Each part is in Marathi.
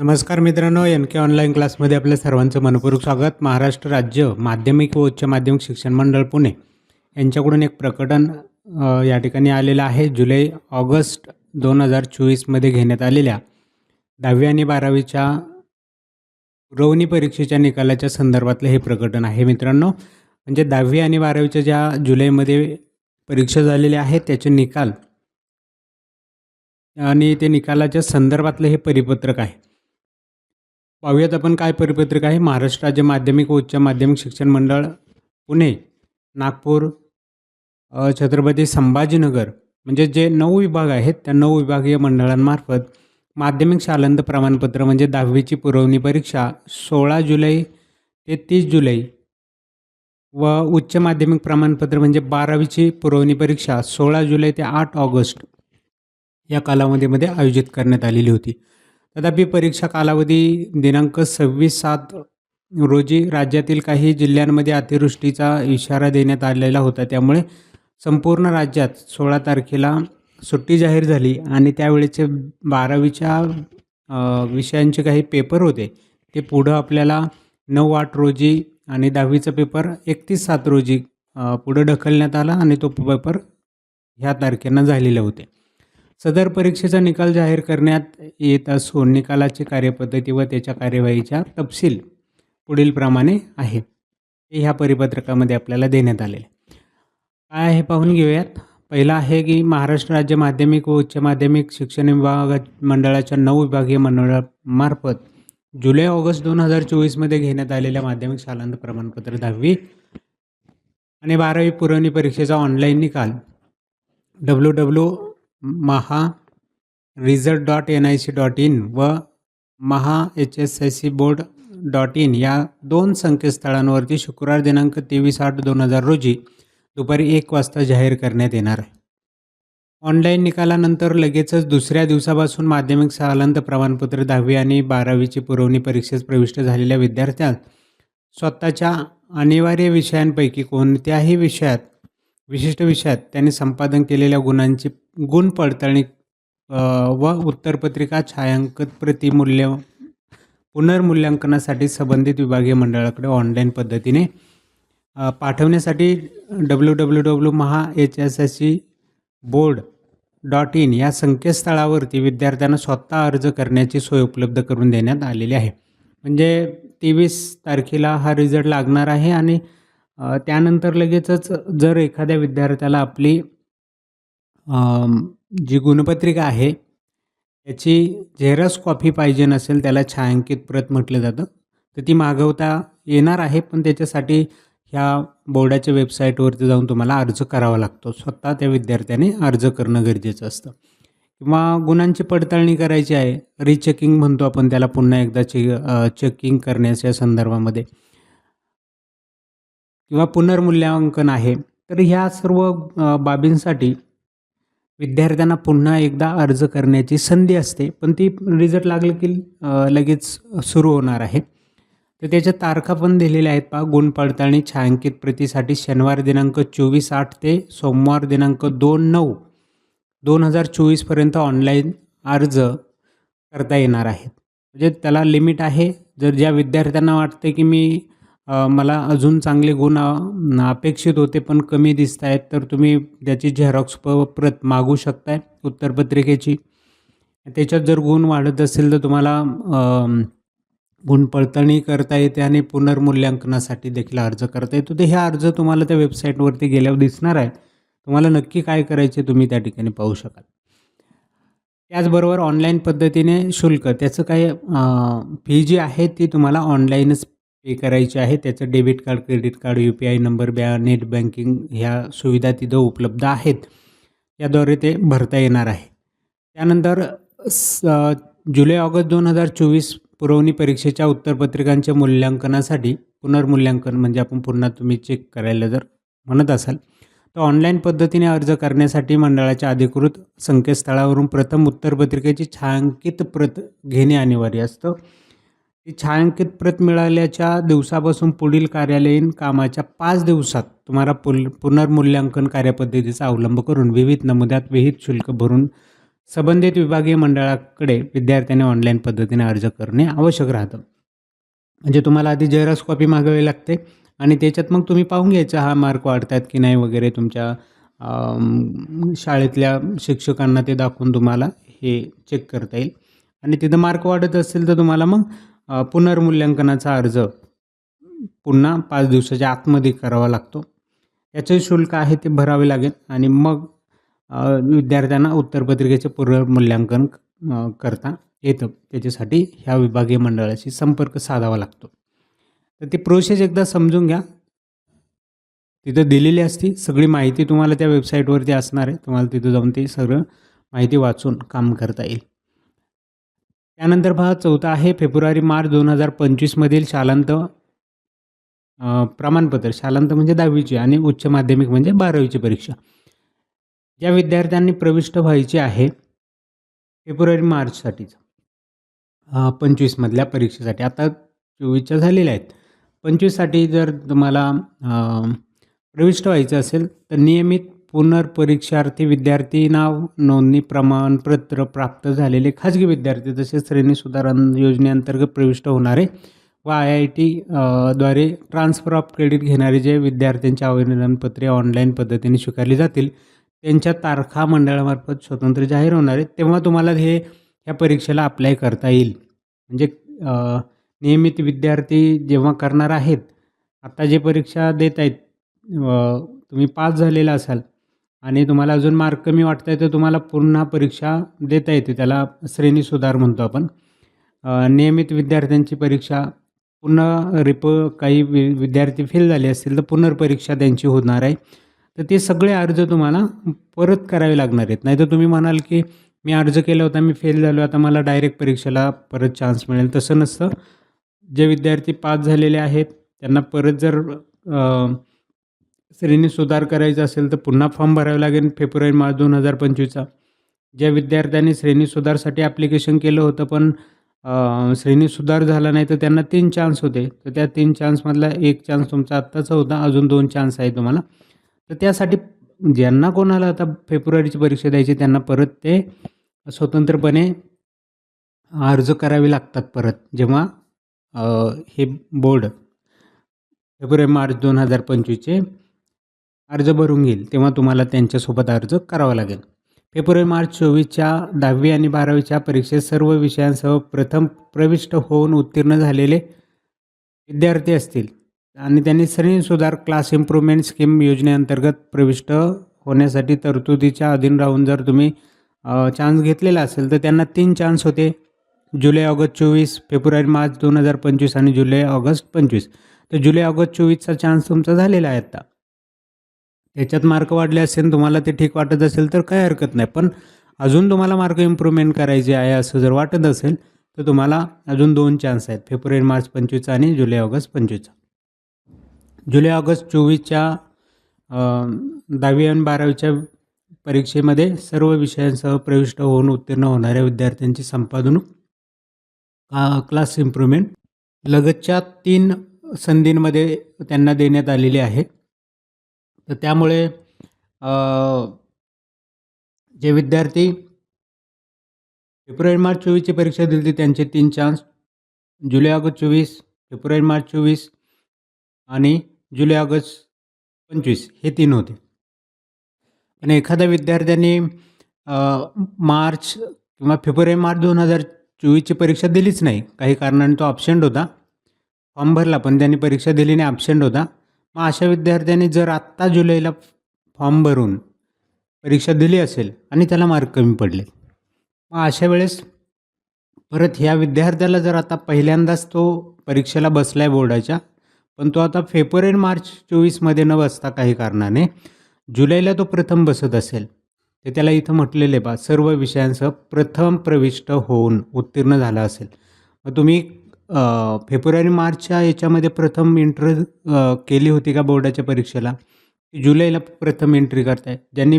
नमस्कार मित्रांनो एन के ऑनलाईन क्लासमध्ये आपल्या सर्वांचं मनपूर्वक स्वागत. महाराष्ट्र राज्य माध्यमिक व उच्च माध्यमिक शिक्षण मंडळ पुणे यांच्याकडून एक प्रकटन या ठिकाणी आलेलं आहे. जुलै ऑगस्ट दोन हजार चोवीसमध्ये घेण्यात आलेल्या दहावी आणि बारावीच्या पुरवणी परीक्षेच्या निकालाच्या संदर्भातलं हे प्रकटन आहे मित्रांनो. म्हणजे दहावी आणि बारावीच्या ज्या जुलैमध्ये परीक्षा झालेल्या आहेत त्याचे निकाल आणि ते निकालाच्या संदर्भातलं हे परिपत्रक आहे. पाहूयात आपण काय परिपत्रक आहे. महाराष्ट्र राज्य माध्यमिक व उच्च माध्यमिक शिक्षण मंडळ पुणे नागपूर छत्रपती संभाजीनगर म्हणजे जे नऊ विभाग आहेत त्या नऊ विभागीय मंडळांमार्फत माध्यमिक शालांत प्रमाणपत्र म्हणजे दहावीची पुरवणी परीक्षा सोळा जुलै ते तीस जुलै व उच्च माध्यमिक प्रमाणपत्र म्हणजे बारावीची पुरवणी परीक्षा सोळा जुलै ते आठ ऑगस्ट या कालावधीमध्ये आयोजित करण्यात आलेली होती. तथापि परीक्षा कालावधी दिनांक सव्वीस सात रोजी राज्यातील काही जिल्ह्यांमध्ये अतिवृष्टीचा इशारा देण्यात आलेला होता. त्यामुळे संपूर्ण राज्यात सोळा तारखेला सुट्टी जाहीर झाली आणि त्यावेळेचे बारावीच्या विषयांचे काही पेपर होते. ते पुढं आपल्याला नऊ आठ रोजी आणि दहावीचा पेपर एकतीस सात रोजी पुढं ढकलण्यात आला आणि तो पेपर ह्या तारखेनं झालेले होते. सदर परीक्षेचा निकाल जाहीर करण्यात येत असून निकालाची कार्यपद्धती व त्याच्या कार्यवाहीच्या तपशील पुढीलप्रमाणे आहे हे ह्या परिपत्रकामध्ये आपल्याला देण्यात आलेले. काय आहे पाहून घेऊयात. पहिला आहे की महाराष्ट्र राज्य माध्यमिक व उच्च माध्यमिक शिक्षण विभाग मंडळाच्या नऊ विभागीय मंडळामार्फत जुलै ऑगस्ट दोन हजार चोवीसमध्ये घेण्यात आलेल्या माध्यमिक शालांत प्रमाणपत्र दहावी आणि बारावी पुरवणी परीक्षेचा ऑनलाईन निकाल. W W Maha result dot N I C dot in व Maha H S I C board dot in या दोन संकेतस्थळांवरती शुक्रवार दिनांक तेवीस आठ दोन हजार रोजी दुपारी एक वाजता जाहीर करण्यात येणार आहे. ऑनलाईन निकालानंतर लगेचच दुसऱ्या दिवसापासून माध्यमिक शालांत प्रमाणपत्र दहावी आणि बारावीची पुरवणी परीक्षेत प्रविष्ट झालेल्या विद्यार्थ्यांस स्वतःच्या अनिवार्य विषयांपैकी कोणत्याही विषयात विशिष्ट विषयात त्यांनी संपादन केलेल्या गुणांची गुण पडताळणी व उत्तरपत्रिका छायांकित प्रतिमूल्य पुनर्मूल्यांकनासाठी संबंधित विभागीय मंडळाकडे ऑनलाईन पद्धतीने पाठवण्यासाठी W W W Maha H S S C board dot in या संकेतस्थळावरती विद्यार्थ्यांना स्वतः अर्ज करण्याची सोय उपलब्ध करून देण्यात आलेली आहे. म्हणजे तेवीस तारखेला हा रिझल्ट लागणार आहे आणि त्यानंतर लगेचच जर एखाद्या विद्यार्थ्याला आपली जी गुणपत्रिका आहे याची झेरॉक्स कॉपी पाहिजे नसेल त्याला छायांकित प्रत म्हटलं जातं तर ती मागवता येणार आहे पण त्याच्यासाठी ह्या बोर्डाच्या वेबसाईटवरती जाऊन तुम्हाला अर्ज करावा लागतो. स्वतः त्या विद्यार्थ्याने अर्ज करणं गरजेचं असतं. किंवा गुणांची पडताळणी करायची आहे रिचेकिंग म्हणतो आपण त्याला पुन्हा एकदा चे चेकिंग करण्याच्या संदर्भामध्ये. किंवा पुनर्मूल्यांकन आहे तर ह्या सर्व बाबींसाठी विद्यार्थ्यांना पुन्हा एकदा अर्ज करण्याची संधी असते पण ती रिझल्ट लागलं की लगेच सुरू होणार आहे. तर त्याच्या तारखा पण दिलेल्या आहेत पहा गुण पडताळणी छायांकित प्रतीसाठी शनिवार दिनांक चोवीस आठ ते सोमवार दिनांक दोन नऊ दोन हजार चोवीसपर्यंत ऑनलाईन अर्ज करता येणार आहेत. म्हणजे त्याला लिमिट आहे जर ज्या विद्यार्थ्यांना वाटते की मी मला अजून चांगले गुण अपेक्षित होते पण कमी दिसत आहेत तर तुम्ही त्याची झेरॉक्स प प्रत मागू शकताय उत्तरपत्रिकेची. त्याच्यात जर गुण वाढत असेल तर तुम्हाला गुण पडताळणी करता येते आणि पुनर्मूल्यांकनासाठी देखील अर्ज करता येतो. तर हे अर्ज तुम्हाला त्या वेबसाईटवरती गेल्यावर दिसणार आहे. तुम्हाला नक्की काय करायचे तुम्ही त्या ठिकाणी पाहू शकाल. त्याचबरोबर ऑनलाईन पद्धतीने शुल्क त्याचं काही फी जी आहे ती तुम्हाला ऑनलाईनच पे करायची आहे. त्याचं debit card credit card U P I number बॅ नेट बँकिंग ह्या सुविधा तिथं उपलब्ध आहेत. याद्वारे ते भरता येणार आहे. त्यानंतर स जुलै ऑगस्ट दोन हजार चोवीस पुरवणी परीक्षेच्या उत्तरपत्रिकांच्या मूल्यांकनासाठी पुनर्मूल्यांकन म्हणजे आपण पुन्हा तुम्ही चेक करायला जर म्हणत असाल तर ऑनलाईन पद्धतीने अर्ज करण्यासाठी मंडळाच्या अधिकृत संकेतस्थळावरून प्रथम उत्तरपत्रिकेची छायांकित प्रत घेणे अनिवार्य असतं. ही छायांकित प्रत मिळाल्याच्या दिवसापासून पुढील कार्यालयीन कामाच्या पाच दिवसात तुम्हाला पुल पुनर्मूल्यांकन कार्यपद्धतीचा अवलंब करून विविध नमुद्यात विहित शुल्क भरून संबंधित विभागीय मंडळाकडे विद्यार्थ्यांनी ऑनलाईन पद्धतीने अर्ज करणे आवश्यक राहतं. म्हणजे तुम्हाला आधी जेरॉक्स कॉपी मागावी लागते आणि त्याच्यात मग तुम्ही पाहून घ्यायचं हा मार्क वाढतात की नाही वगैरे तुमच्या शाळेतल्या शिक्षकांना ते दाखवून तुम्हाला हे चेक करता येईल. आणि तिथं मार्क वाढत असेल तर तुम्हाला मग पुनर्मूल्यांकनाचा अर्ज पुन्हा पाच दिवसाच्या आतमध्ये करावा लागतो. याचं शुल्क आहे ते भरावे लागेल आणि मग विद्यार्थ्यांना उत्तरपत्रिकेचे पुनर्मूल्यांकन करता येतं. त्याच्यासाठी ह्या विभागीय मंडळाशी संपर्क साधावा लागतो. तर ती प्रोसेस एकदा समजून घ्या. तिथं दिलेली असती सगळी माहिती तुम्हाला त्या वेबसाईटवरती असणार आहे. तुम्हाला तिथं जाऊन ते सगळं माहिती वाचून काम करता येईल. त्यानंतर पहा चौथा आहे फेब्रुवारी मार्च दोन हजार पंचवीसमधील शालांत प्रमाणपत्र. शालांत म्हणजे दहावीची आणि उच्च माध्यमिक म्हणजे बारावीची परीक्षा. ज्या विद्यार्थ्यांनी प्रविष्ट व्हायची आहे फेब्रुवारी मार्चसाठीच पंचवीसमधल्या परीक्षेसाठी. आता चोवीसच्या झालेल्या आहेत. पंचवीससाठी जर तुम्हाला प्रविष्ट व्हायचं असेल तर नियमित पुनर्परीक्षार्थी विद्यार्थी नाव नोंदणी प्रमाणपत्र प्राप्त झालेले खाजगी विद्यार्थी तसेच श्रेणी सुधारण योजनेअंतर्गत प्रविष्ट होणारे व आय आय टी द्वारे ट्रान्सफर ऑफ क्रेडिट घेणारे जे विद्यार्थ्यांची आवेदनपत्रे ऑनलाईन पद्धतीने स्वीकारली जातील त्यांच्या तारखा मंडळामार्फत स्वतंत्र जाहीर होणार आहेत तेव्हा तुम्हाला हे ह्या परीक्षेला अप्लाय करता येईल. म्हणजे नियमित विद्यार्थी जेव्हा करणार आहेत आता जे परीक्षा देत आहेत तुम्ही पास झालेला असाल आणि तुम्हाला अजून मार्क कमी वाटत आहे तर तुम्हाला पुन्हा परीक्षा देता येते. त्याला श्रेणी सुधार म्हणतो आपण. नियमित विद्यार्थ्यांची परीक्षा पुन्हा रिप काही वि विद्यार्थी फेल झाले असतील तर पुनर्परीक्षा त्यांची होणार आहे. तर ते सगळे अर्ज तुम्हाला परत करावे लागणार आहेत. नाही तर तुम्ही म्हणाल की मी अर्ज केला होता मी फेल झालो आता मला डायरेक्ट परीक्षेला परत चान्स मिळेल. तसं नसतं. जे विद्यार्थी पास झालेले आहेत त्यांना परत जर श्रेणी सुधार करायचा असेल तर पुन्हा फॉर्म भरावा लागेल फेब्रुवारी मार्च दोन हजार पंचवीसचा. ज्या विद्यार्थ्यांनी श्रेणी सुधारसाठी ॲप्लिकेशन केलं होतं पण श्रेणी सुधार झाला नाही तर त्यांना तीन चान्स होते. तर त्या तीन चान्समधला एक चान्स तुमचा आत्ताचा होता अजून दोन चान्स आहे तुम्हाला. तर त्यासाठी ज्यांना कोणाला आता फेब्रुवारीची परीक्षा द्यायची त्यांना परत ते स्वतंत्रपणे अर्ज करावे लागतात परत. जेव्हा हे बोर्ड फेब्रुवारी मार्च दोन हजार पंचवीसचे अर्ज भरून घेईल तेव्हा तुम्हाला त्यांच्यासोबत अर्ज करावा लागेल. फेब्रुवारी मार्च चोवीसच्या दहावी आणि बारावीच्या परीक्षेत सर्व विषयांसह प्रथम प्रविष्ट होऊन उत्तीर्ण झालेले विद्यार्थी असतील आणि त्यांनी श्रेणी सुधार क्लास इम्प्रूव्हमेंट स्कीम योजनेअंतर्गत प्रविष्ट होण्यासाठी तरतुदीच्या अधीन राहून जर तुम्ही चान्स घेतलेला असेल तर त्यांना तीन चान्स होते. जुलै ऑगस्ट चोवीस फेब्रुवारी मार्च दोन हजार पंचवीस आणि जुलै ऑगस्ट पंचवीस. तर जुलै ऑगस्ट चोवीसचा चान्स तुमचा झालेला आहे आता. त्याच्यात मार्क वाढले असेल तुम्हाला ते ठीक वाटत असेल तर काही हरकत नाही. पण अजून तुम्हाला मार्क इम्प्रूव्हमेंट करायचे आहे असं जर वाटत असेल तर तुम्हाला अजून दोन चान्स आहेत. फेब्रुवारी मार्च पंचवीसचा आणि जुलै ऑगस्ट पंचवीसचा. जुलै ऑगस्ट चोवीसच्या दहावी आणि बारावीच्या परीक्षेमध्ये सर्व विषयांसह प्रविष्ट होऊन उत्तीर्ण होणाऱ्या विद्यार्थ्यांची संपादनूक क्लास इम्प्रूव्हमेंट लगतच्या तीन संधींमध्ये त्यांना देण्यात आलेली आहे. तर त्यामुळे जे विद्यार्थी फेब्रुवारी मार्च चोवीसची परीक्षा दिली होती त्यांचे तीन चान्स जुलै ऑगस्ट चोवीस फेब्रुवारी मार्च चोवीस आणि जुलै ऑगस्ट पंचवीस हे तीन होते. आणि एखाद्या विद्यार्थ्यांनी मार्च किंवा फेब्रुवारी मार्च दोन हजार चोवीसची परीक्षा दिलीच नाही. काही कारणाने तो ॲबसेंट होता. फॉर्म भरला पण त्यांनी परीक्षा दिली नाही ॲबसेंट होता. मग अशा विद्यार्थ्यांनी जर आत्ता जुलैला फॉर्म भरून परीक्षा दिली असेल आणि त्याला मार्क कमी पडले मग अशा वेळेस परत ह्या विद्यार्थ्याला जर आता पहिल्यांदाच तो परीक्षेला बसला आहे बोर्डाच्या पण तो आता फेब्रुवारी मार्च चोवीसमध्ये न बसता काही कारणाने जुलैला तो प्रथम बसत असेल. तर त्याला इथं म्हटलेले बा सर्व विषयांसह प्रथम प्रविष्ट होऊन उत्तीर्ण झाला असेल. मग तुम्ही फेब्रुवारी मार्चच्या याच्यामध्ये प्रथम एंट्री केली होती का बोर्डाच्या परीक्षेला? जुलैला प्रथम एंट्री करताय. ज्यांनी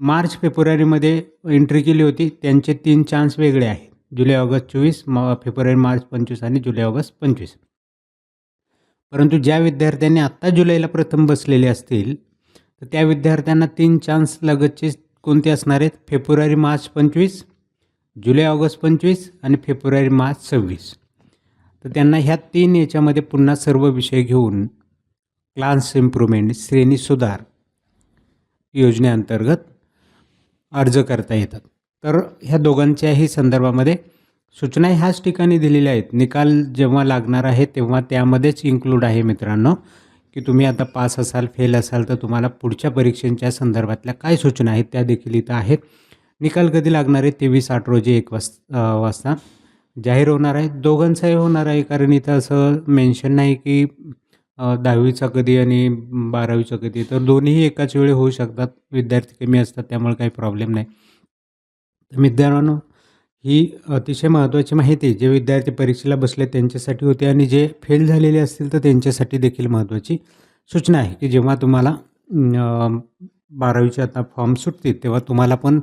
मार्च फेब्रुवारीमध्ये एंट्री केली होती त्यांचे तीन चान्स वेगळे आहेत. जुलै ऑगस्ट चोवीस म फेब्रुवारी मार्च पंचवीस आणि जुलै ऑगस्ट पंचवीस. परंतु ज्या विद्यार्थ्यांनी आत्ता जुलैला प्रथम बसलेले असतील तर त्या विद्यार्थ्यांना तीन चान्स लगतचे कोणते असणार आहेत? फेब्रुवारी मार्च पंचवीस जुलै ऑगस्ट पंचवीस आणि फेब्रुवारी मार्च सव्वीस. तर त्यांना ह्या तीन याच्यामध्ये पुन्हा सर्व विषय घेऊन क्लास इम्प्रूव्हमेंट श्रेणी सुधार योजनेअंतर्गत अर्ज करता येतात. तर ह्या दोघांच्याही संदर्भामध्ये सूचना ह्याच ठिकाणी दिलेल्या आहेत. निकाल जेव्हा लागणार आहे तेव्हा त्यामध्येच इन्क्लूड आहे मित्रांनो की तुम्ही आता पास असाल फेल असाल तर तुम्हाला पुढच्या परीक्षेच्या संदर्भातल्या काय सूचना आहेत त्या देखील इथं आहेत. निकाल कधी लागणार आहे? तेवीस आठ रोजी एक वाज वाजता. जाहीर होणार आहे. दोघांचाही होणार आहे. कारण इथं असं मेन्शन नाही की दहावीचा कधी आणि बारावीचा कधी. तर दोन्ही एकाच वेळी होऊ शकतात. विद्यार्थी कमी असतात त्यामुळे काही प्रॉब्लेम नाही. तर मित्रांनो ही अतिशय महत्त्वाची माहिती जे विद्यार्थी परीक्षेला बसले त्यांच्यासाठी होते आणि जे फेल झालेले असतील तर त्यांच्यासाठी देखील महत्त्वाची सूचना आहे की जेव्हा तुम्हाला बारावीचे आता फॉर्म सुटतील तेव्हा तुम्हाला पण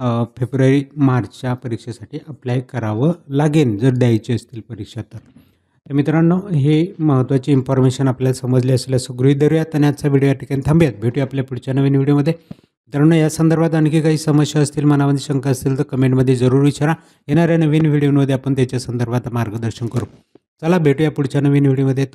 फेब्रुवारी मार्चच्या परीक्षेसाठी अप्लाय करावं लागेल जर द्यायची असतील परीक्षा तर. तर मित्रांनो हे महत्त्वाची इन्फॉर्मेशन आपल्याला समजली असेल असं गृहित धरूयात आणि आजचा व्हिडिओ या ठिकाणी थांबूयात. भेटूया आपल्या पुढच्या नवीन व्हिडिओमध्ये मित्रांनो या संदर्भात आणखी काही समस्या असतील मनामध्ये शंका असतील तर कमेंटमध्ये जरूर विचारा. येणाऱ्या नवीन व्हिडिओमध्ये आपण त्याच्या संदर्भात मार्गदर्शन करू. चला भेटूया पुढच्या नवीन व्हिडिओमध्ये तो